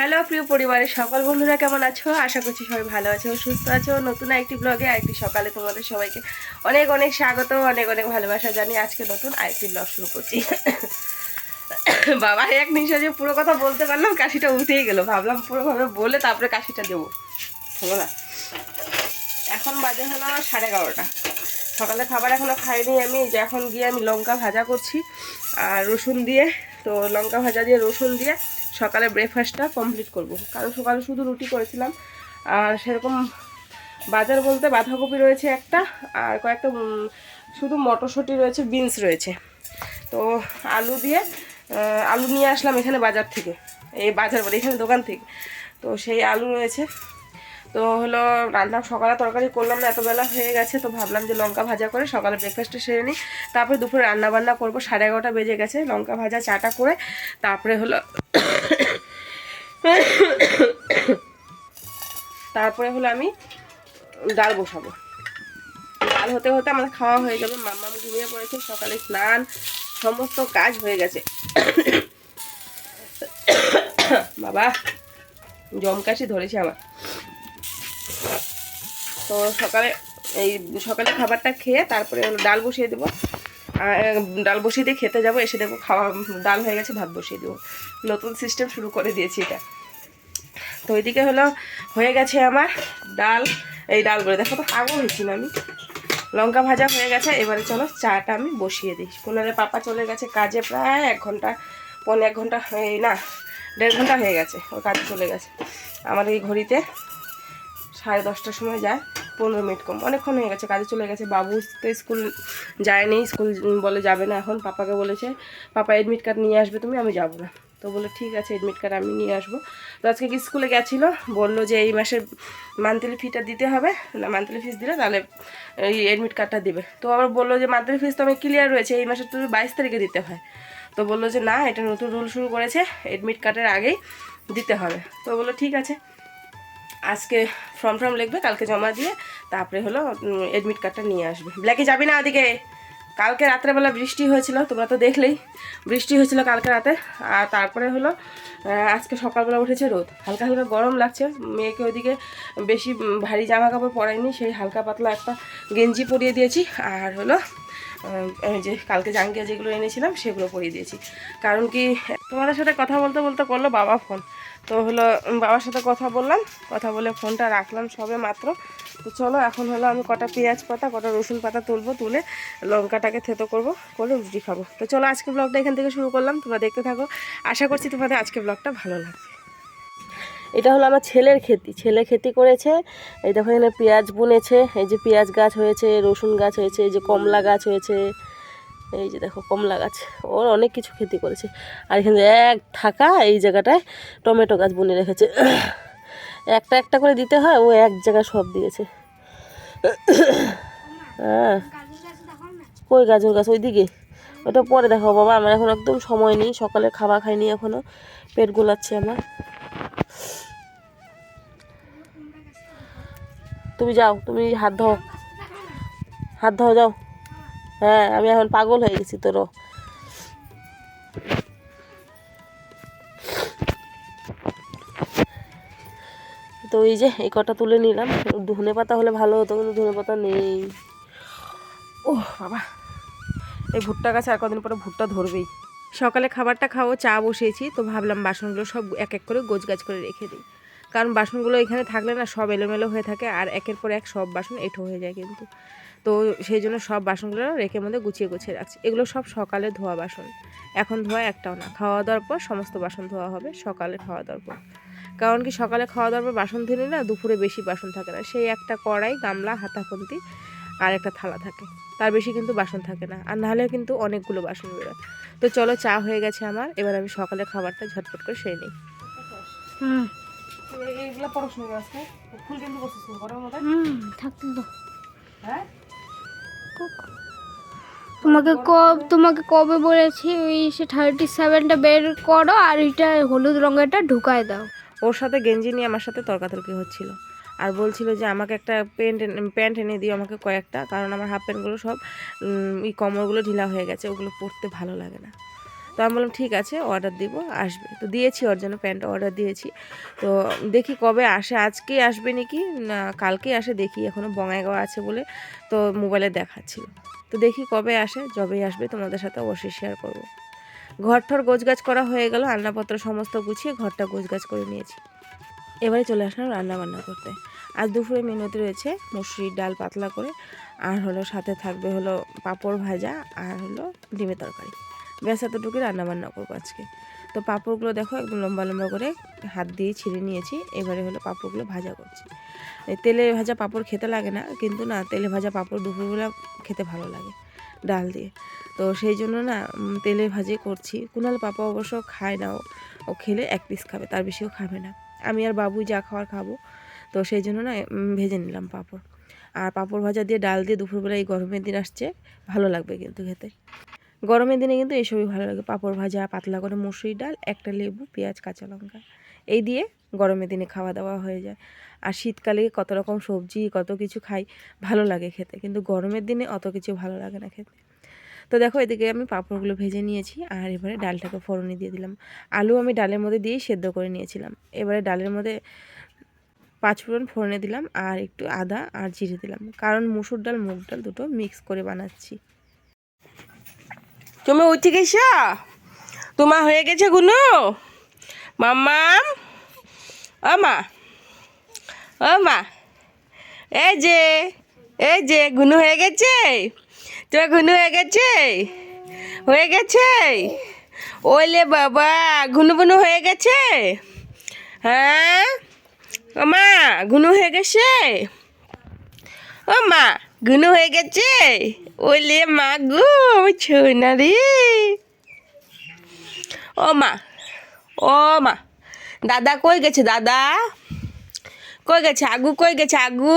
Hello প্রিয় পরিবারের সকল বন্ধুরা, কেমন আছো? আশা করছি সবাই ভালো আছো, সুস্থ আছো। নতুন একটি ব্লগে আরেকটি সকালে তোমাদের সবাইকে অনেক অনেক স্বাগত, অনেক অনেক ভালোবাসা জানি আজকে নতুন আরেকটি ব্লগ শুরু করছি। বাবা, এক নিঃশ্বাসে পুরো কথা বলতে পারলাম, কাশিটা উঠেই গেল। ভাবলাম পুরোভাবে বলে তারপরে কাশিটা দেবো। হলো না। এখন বাজে হলো সাড়ে এগারোটা। সকালে খাবার এখনও খাইনি আমি যে এখন গিয়ে আমি লঙ্কা ভাজা করছি আর রসুন দিয়ে। তো লঙ্কা ভাজা দিয়ে, রসুন দিয়ে সকালে ব্রেকফাস্টটা কমপ্লিট করব। কারণ সকালে শুধু রুটি করেছিলাম। আর সেরকম বাজার বলতে বাঁধাকপি রয়েছে একটা, আর কয়েকটা শুধু মটরশুঁটি রয়েছে বিনস রয়েছে। তো আলু দিয়ে আলু নিয়ে আসলাম এখানে বাজার থেকে, এই বাজার বলে, এখানে দোকান থেকে। তো সেই আলু রয়েছে। তো হলো রান্না সকালে তরকারি করলাম না, এত বেলা হয়ে গেছে, তো ভাবলাম যে লঙ্কা ভাজা করে সকালে ব্রেকফাস্টে সেরে নিই। তারপরে দুপুরে রান্না বান্না করব, সাড়ে এগারোটা বেজে গেছে, লঙ্কা ভাজা, চাটা করে, তারপরে হলো তারপরে হলো আমি ডাল বসাবো। ডাল হতে হতে আমাদের খাওয়া হয়ে যাবে, মাম্মাম ঘুমিয়ে পড়েছে, সকালে স্নান, সমস্ত কাজ হয়ে গেছে। বাবা, জমকাশি ধরেছে আমার। তো সকালে, এই সকালে খাবারটা খেয়ে তারপরে ডাল বসিয়ে দেবো। ডাল বসিয়ে দিয়ে খেতে যাব, এসে দেখব খাওয়া, ডাল হয়ে গেছে, ভাত বসিয়ে দেবো। নতুন সিস্টেম শুরু করে দিয়েছি এটা। তো ওইদিকে হলো, হয়ে গেছে আমার ডাল। এই ডাল বলে দেখো তো, পাগল হয়েছি না আমি। লঙ্কা ভাজা হয়ে গেছে, এবারে চলো চাটা আমি বসিয়ে দিই। কোনারে পাপা চলে গেছে কাজে প্রায় এক ঘণ্টা পনেরো এক ঘণ্টা হয়ে না, দেড় ঘণ্টা হয়ে গেছে, ওর কাজে চলে গেছে। আমার এই ঘড়িতে সাড়ে দশটার সময় যায়। পনেরো মিনিট কম। অনেকক্ষণ হয়ে গেছে, কাজে চলে গেছে। বাবু তো স্কুল যায়নি, স্কুল বলে যাবে না এখন, পাপাকে বলেছে, পাপা এডমিট কার্ড নিয়ে আসবে তুমি, আমি যাব না। তো বলে ঠিক আছে এডমিট কার্ড আমি নিয়ে আসব। তো আজকে কি স্কুলে গেছিল? বলল যে এই মাসের মান্থলি ফিটা দিতে হবে, না মান্থলি ফিস দিলে তাহলে এই এডমিট কার্ডটা দিবে। তো আবার বলল যে মান্থলি ফিস তো আমি ক্লিয়ার রয়েছে, এই মাসের তুমি বাইশ তারিখে দিতে হয়। তো বলল যে না, এটা নতুন রুল শুরু করেছে এডমিট কার্ডের আগেই দিতে হবে। তো বলল, ঠিক আছে। আজকে ফর্ম ফর্ম লিখবে, কালকে জমা দিয়ে তারপরে হলো এডমিট কার্ডটা নিয়ে আসবে। ব্ল্যাকে যাবি না ওদিকে? কালকে রাত্রেবেলা বৃষ্টি হয়েছিল, তোমরা তো দেখলেই। বৃষ্টি হয়েছিল কালকে রাতে, আর তারপরে হলো আজকে সকালবেলা উঠেছে রোদ। হালকা হালকা গরম লাগছে, মেয়েকে ওদিকে বেশি ভারী জামা কাপড় পরাইনি, সেই হালকা পাতলা একটা গেঞ্জি পরিয়ে দিয়েছি, আর হলো যে কালকে জাঙ্গিয়া যেগুলো এনেছিলাম সেগুলো পরিয়ে দিয়েছি। কারণ কি, তোমাদের সাথে কথা বলতে বলতে করল বাবা ফোন। তো হলো বাবার সাথে কথা বললাম, কথা বলে ফোনটা রাখলাম সবে মাত্র। তো চলো, এখন হলো আমি কটা পেঁয়াজ পাতা, কটা রসুন পাতা তুলবো, তুলে লঙ্কাটাকে থেতো করব, করে রুটি খাব। তো চলো, আজকে ব্লগটা এখান থেকে শুরু করলাম, তোমরা দেখতে থাকো। আশা করছি তোমাদের আজকে ব্লগটা ভালো লাগবে। এটা হলো আমার ছেলের ক্ষেতি ছেলে ক্ষেতি করেছে, এই দেখো এখানে পেঁয়াজ বুনেছে, এই যে পেঁয়াজ গাছ হয়েছে, রসুন গাছ হয়েছে, এই যে কমলা গাছ হয়েছে, এই যে দেখো কমলা গাছ, ওর অনেক কিছু ক্ষেতি করেছে। আর এখানে এক থাকা এই জায়গাটায় টমেটো গাছ বুনে রেখেছে। একটা একটা করে দিতে হয়, ও এক জায়গায় সব দিয়েছে। হ্যাঁ। কই গাজর গাছ? ওইদিকে। ওটা পরে দেখো বাবা। আমার এখন একদম সময় নেই, সকালে খাবার খাইনি এখনও পেট গোলাচ্ছে আমার। তুমি যাও, তুমি হাত ধো হাত ধো যাও। হ্যাঁ আমি এখন পাগল হয়ে গেছি তোরও। তো এই যে, এই কটা তুলে নিলাম। ধনে পাতা হলে ভালো হতো, কিন্তু ধনে পাতা নেই। ও বাবা। এই ভুট্টা গাছে আর কদিন পরে ভুট্টা ধরবেই। সকালে খাবারটা খাব চা বসিয়েছি, তো ভাবলাম বাসনগুলো সব এক এক করে গোছ গাছ করে রেখে দিই। কারণ বাসনগুলো এখানে থাকলে না সব এলোমেলো হয়ে থাকে আর একের পর এক সব বাসন এঁঠো হয়ে যায় কিন্তু। তো সেই জন্য সব বাসনগুলো রেখে মধ্যে গুছিয়ে গুছিয়ে রাখছি। এগুলো সব সকালে ধোয়া বাসন। এখন ধোয়া একটাও না। খাওয়া দাওয়ার পর সমস্ত বাসন ধোয়া হবে সকালে খাওয়া দাওয়ার পর। কারণ কি সকালে খাওয়া দাওয়ার পর বাসন ধুলে না দুপুরে বেশি বাসন থাকে না। সেই একটা কড়াই, গামলা, হাতাখন্তি আর একটা থালা থাকে। তার বেশি কিন্তু বাসন থাকে না। আর নাহলে কিন্তু অনেকগুলো বাসন বেরোয়। তো চলো চা হয়ে গেছে আমার। এবার আমি সকালে খাবারটা ঝটপট করে সেরে নিই। হুম। এইগুলো পড়াশোনা আছে ফুল কিন্তু বসে গরম মতো থাকতে তো। হ্যাঁ? তোমাকে তোমাকে কবে বলেছি ওই সে থার্টি সেভেনটা বের করো আর ওইটা হলুদ রঙেরটা ঢুকায় দাও। ওর সাথে গেঞ্জি নিয়ে আমার সাথে তর্কাতর্কি হচ্ছিল। আর বলছিল যে আমাকে একটা প্যান্ট প্যান্ট এনে দিও আমাকে কয়েকটা কারণ আমার হাফ প্যান্টগুলো সব উম, এই কমরগুলো ঢিলা হয়ে গেছে ওগুলো পরতে ভালো লাগে না। তো আমি বললাম, ঠিক আছে অর্ডার দিব, আসবে। তো দিয়েছি ওর জন্য প্যান্টটা অর্ডার দিয়েছি। তো দেখি কবে আসে আজকে আসবে নাকি? না কালকে আসে, দেখি এখনও বঙ্গাইগাঁও আছে বলে তো মোবাইলে দেখাচ্ছিল। তো দেখি কবে আসে, যবেই আসবে, তোমাদের সাথে অবশ্যই শেয়ার করব। ঘর ঠর গোছগাছ করা হয়ে গেল, রান্নাপত্র সমস্ত গুছিয়ে ঘরটা গোছগাছ করে নিয়েছি। এবারে চলে আসলাম রান্না বান্না করতে। আজ দুপুরে মেনুতে রয়েছে মুসুরির ডাল পাতলা করে, আর হলো সাথে থাকবে হলো পাঁপড় ভাজা, আর হলো ডিমের তরকারি। ব্যাস এতটুকুই রান্না বান্না করব আজকে। তো পাঁপড়গুলো দেখো একদম লম্বা লম্বা করে হাত দিয়ে ছিঁড়ে নিয়েছি, এবারে হলো পাঁপড়গুলো ভাজা করছি। তেলে ভাজা পাঁপড় খেতে লাগে না, কিন্তু না, তেলে ভাজা পাঁপড় দুপুরবেলা খেতে ভালো লাগে ডাল দিয়ে। তো সেই জন্য না তেলে ভাজে করছি। কুনাল পাপা অবশ্য খায় না, ও খেলে এক পিস খাবে, তার বেশিও খাবে না। আমি আর বাবুই যা খাওয়ার খাব, তো সেই জন্য না ভেজে নিলাম পাঁপড়। আর পাঁপড় ভাজা দিয়ে ডাল দিয়ে দুপুরবেলা এই গরমের দিন আসছে, ভালো লাগবে কিন্তু খেতে। গরমের দিনে কিন্তু এইসবই ভালো লাগে। পাঁপড় ভাজা, পাতলা করে মুসুরি ডাল, একটা লেবু, পেঁয়াজ, কাঁচা লঙ্কা। এই দিয়ে গরমের দিনে খাওয়া দাওয়া হয়ে যায়। আর শীতকালে কত রকম সবজি, কত কিছু খাই, ভালো লাগে খেতে। কিন্তু গরমের দিনে অত কিছু ভালো লাগে না খেতে। তো দেখো, এদিকে আমি পাঁপড়গুলো ভেজে নিয়েছি আর এবারে ডালটাকে ফোড়নে দিয়ে দিলাম। আলু আমি ডালের মধ্যে দিয়েই সেদ্ধ করে নিয়েছিলাম। এবারে ডালের মধ্যে পাঁচ পাঁচফোড়ন ফোড়নে দিলাম আর একটু আদা আর জিরে দিলাম। কারণ মুসুর ডাল, মুগ ডাল দুটো মিক্স করে বানাচ্ছি। তুমি উঠে গেছ? তোমার হয়ে গেছে গুনু? মাম্মাম? ও মা। ও মা। এই যে এই যে, গুনু হয়ে গেছে? তোমার গুনু হয়ে গেছে? হয়ে গেছে? ওইলে বাবা ঘুনু বুনু হয়ে গেছে? হ্যাঁ? ও মা ঘুনু হয়ে গেছে? ও মা ঘুনু হয়ে গেছে? ওইলে মা গো ছোনা রে। ও মা ও মা, দাদা কই গেছে দাদা? কই গেছে আগু, কই গেছে আগু?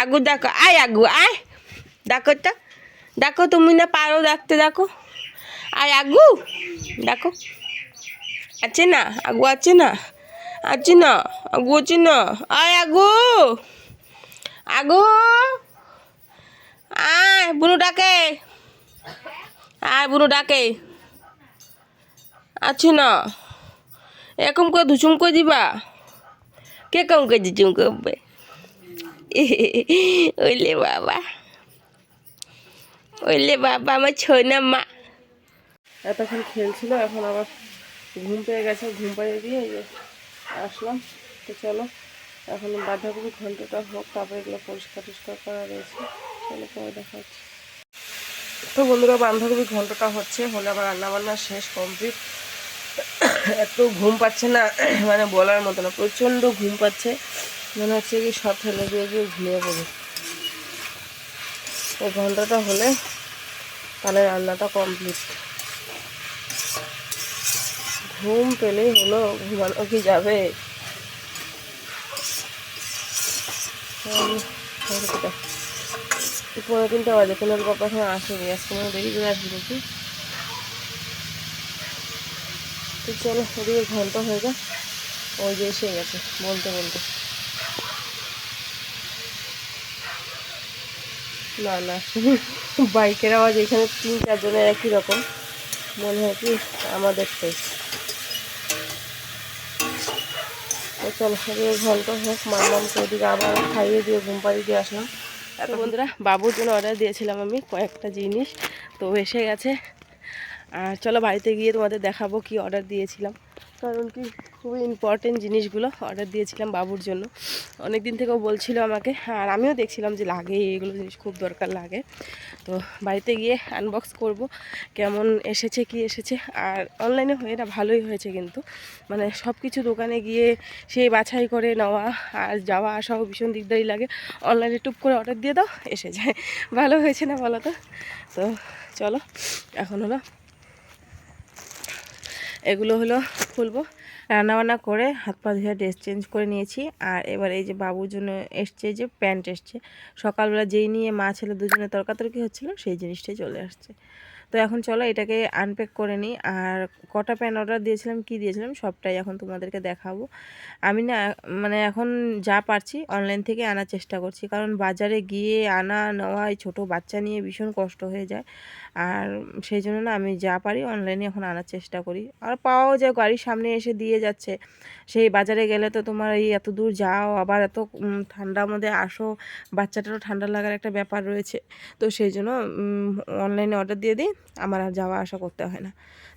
আগু দেখো, আয় আগু, আয়। দেখো তো, দেখো তুমি না পারো দেখতে, দেখো। আয় আগু, দেখো। আছে না, আগু আছে না? আছে না, আগু আছে না? আয় আগু আগু। আয়, বুনু ডাকে। আয়, বুনু ডাকে। আছে না, এরকম করে ধুচুম করে দিবা। কে কম করে ধুচুম করবে ওইলে বাবা। ওইলে বাবা, আমার ছোনা মা। এতক্ষণ খেলছিল, এখন আবার ঘুম পেয়ে গেছে, ঘুম পাইয়ে দিয়ে আসলাম। তো চলো, এখন বাঁধাকপি ঘন্টাটা হোক, তারপরে এগুলো পরিষ্কার টরিষ্কার করা রয়েছে। চলো পরে দেখা হচ্ছে। তো বন্ধুরা বাঁধাকপি ঘন্টাটা হচ্ছে, হলে আবার রান্না বান্না শেষ কমপ্লিট। এত ঘুম পাচ্ছে না মানে বলার মতো না, প্রচণ্ড ঘুম পাচ্ছে। মনে হচ্ছে কি সব ফেলে দিয়ে গিয়ে ঘুমিয়ে পড়ে। এই ঘন্টাটা হলে তাহলে রান্নাটা কমপ্লিট। ঘুম পেলেই হলো, ঘুমানো কি যাবে। এই পনেরো তিনটা বাজে পনেরো বাবা এখন আসেনি, আজকে হয় দেরি করে আসবে নাকি? তো চলো, ওদিকে ঘণ্টা হয়ে যা ওই যে এসে গেছে, বলতে বলতে। না না, বাইকের আওয়াজ এখানে তিন, চারজনের একই রকম। মনে হয় কি আমাদেরটাই তো। চলো, ওদিকে ঘণ্টা হোক মানলাম ওদিকে আবার খাইয়ে দিয়ে ঘুম পাড়িয়ে দিয়ে আসলাম। এত বন্ধুরা, বাবুর জন্য অর্ডার দিয়েছিলাম আমি কয়েকটা জিনিস, তো এসে গেছে। আর চলো বাড়িতে গিয়ে তোমাদের দেখাবো কি অর্ডার দিয়েছিলাম। কারণ কি, খুবই ইম্পর্টেন্ট জিনিসগুলো অর্ডার দিয়েছিলাম বাবুর জন্য। অনেক দিন থেকেও বলছিল আমাকে আর আমিও দেখছিলাম যে লাগে, এগুলো জিনিস খুব দরকার লাগে। তো বাড়িতে গিয়ে আনবক্স করব, কেমন এসেছে, কি এসেছে। আর অনলাইনে হয়ে না, ভালোই হয়েছে কিন্তু। মানে সব কিছু দোকানে গিয়ে সেই বাছাই করে নেওয়া আর যাওয়া আসাও ভীষণ দিকদারি লাগে। অনলাইনে টুপ করে অর্ডার দিয়ে দাও, এসে যায়। ভালো হয়েছে না বলো তো? তো চলো, এখন হলো এগুলো হলো খুলবো। রান্নাবান্না করে হাত পা ধুয়ে ড্রেস চেঞ্জ করে নিয়েছি। আর এবার এই যে বাবুর জন্য এসছে যে প্যান্ট এসছে। সকালবেলা যেই নিয়ে মা ছেলে দুজনে তর্কাতর্কি হচ্ছিল, সেই জিনিসটাই চলে আসছে। তো এখন চলো এটাকে আনপ্যাক করে নিই। আর কটা প্যান অর্ডার দিয়েছিলাম, কি দিয়েছিলাম, সবটাই এখন তোমাদেরকে দেখাবো। আমি না মানে এখন যা পারছি অনলাইন থেকে আনার চেষ্টা করছি। কারণ বাজারে গিয়ে আনা, নেওয়া এই ছোটো বাচ্চা নিয়ে ভীষণ কষ্ট হয়ে যায়। আর সেই জন্য না আমি যা পারি অনলাইনে এখন আনার চেষ্টা করি। আর পাওয়াও যায়, গাড়ির সামনে এসে দিয়ে যাচ্ছে। সেই বাজারে গেলে তো তোমার এই এত দূর যাও, আবার এত ঠান্ডার মধ্যে আসো, বাচ্চাটারও ঠান্ডা লাগার একটা ব্যাপার রয়েছে। তো সেই জন্য অনলাইনে অর্ডার দিয়ে দিই। আমার আর যাওয়া আসা করতে হয় না।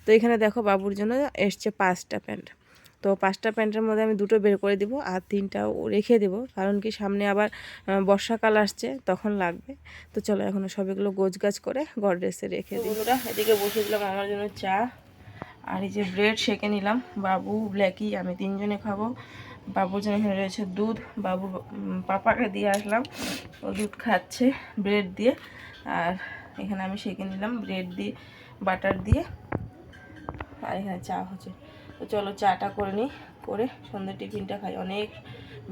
তো এখানে দেখো বাবুর জন্য এসছে পাঁচটা প্যান্ট। তো পাঁচটা প্যান্টের মধ্যে আমি দুটো বের করে দিব আর তিনটাও রেখে দেবো। কারণ কি সামনে আবার বর্ষাকাল আসছে, তখন লাগবে। তো চলো এখন সবগুলো গোছ গাছ করে গডরেসে রেখে দিই। এদিকে বসে দিলাম আমার জন্য চা। আর এই যে ব্রেড সেকে নিলাম। বাবু, ব্ল্যাকি, আমি তিনজনে খাব। বাবুর জন্য এখানে রয়েছে দুধ। বাবু পাপাকে দিয়ে আসলাম। ও দুধ খাচ্ছে ব্রেড দিয়ে। আর এখানে আমি সেকে নিলাম ব্রেড দিয়ে বাটার দিয়ে। আর এখানে চা হচ্ছে। তো চলো চাটা করে নিই, করে সন্ধ্যে টিফিনটা খাই। অনেক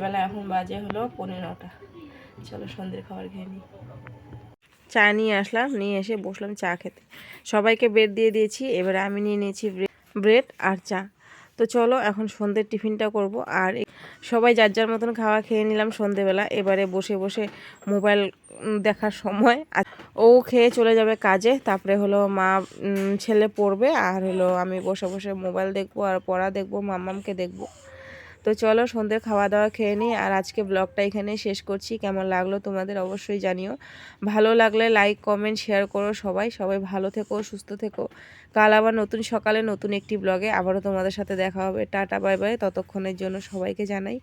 বেলা, এখন বাজে হলো পনেরোটা চলো সন্ধ্যের খাবার খেয়ে নিই। চা নিয়ে আসলাম, নিয়ে এসে বসলাম চা খেতে। সবাইকে ব্রেড দিয়ে দিয়েছি, এবারে আমি নিয়ে নিয়েছি ব্রেড আর চা। তো চলো এখন সন্ধ্যের টিফিনটা করব। আর সবাই যার যার মতন খাওয়া খেয়ে নিলাম সন্ধেবেলা এবারে বসে বসে মোবাইল দেখার সময়। ও খেয়ে চলে যাবে কাজে। তারপরে হলো মা ছেলে পড়বে। আর হলো আমি বসে বসে মোবাইল দেখব আর পড়া দেখব মাম্মামকে দেখব। তো চলো সন্ধ্যে খাওয়া দাওয়া খেয়ে নিই আর আজকে ব্লগটা এখানে শেষ করছি। কেমন লাগল তোমাদের অবশ্যই জানিও। ভালো লাগলে লাইক কমেন্ট শেয়ার করো সবাই। সবাই ভালো থেকো, সুস্থ থেকো। কাল আবার নতুন সকালে নতুন একটি ব্লগে আবারও তোমাদের সাথে দেখা হবে। টাটা বাই বাই ততক্ষণের জন্য সবাইকে জানাই।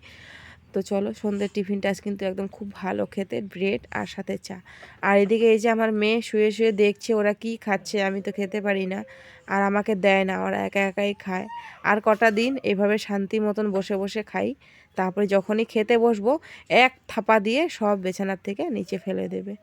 তো চলো, সন্ধ্যের টিফিনটা আজ কিন্তু একদম খুব ভালো খেতে, ব্রেড আর সাথে চা। আর এদিকে এই যে আমার মেয়ে শুয়ে শুয়ে দেখছে ওরা কি খাচ্ছে, আমি তো খেতে পারি না। আর আমাকে দেয় না, ওরা একা একাই খায়। আর কটা দিন এভাবে শান্তি মতন বসে বসে খাই। তারপরে যখনই খেতে বসবো, এক থাপা দিয়ে সব বিছানার থেকে নিচে ফেলে দেবে।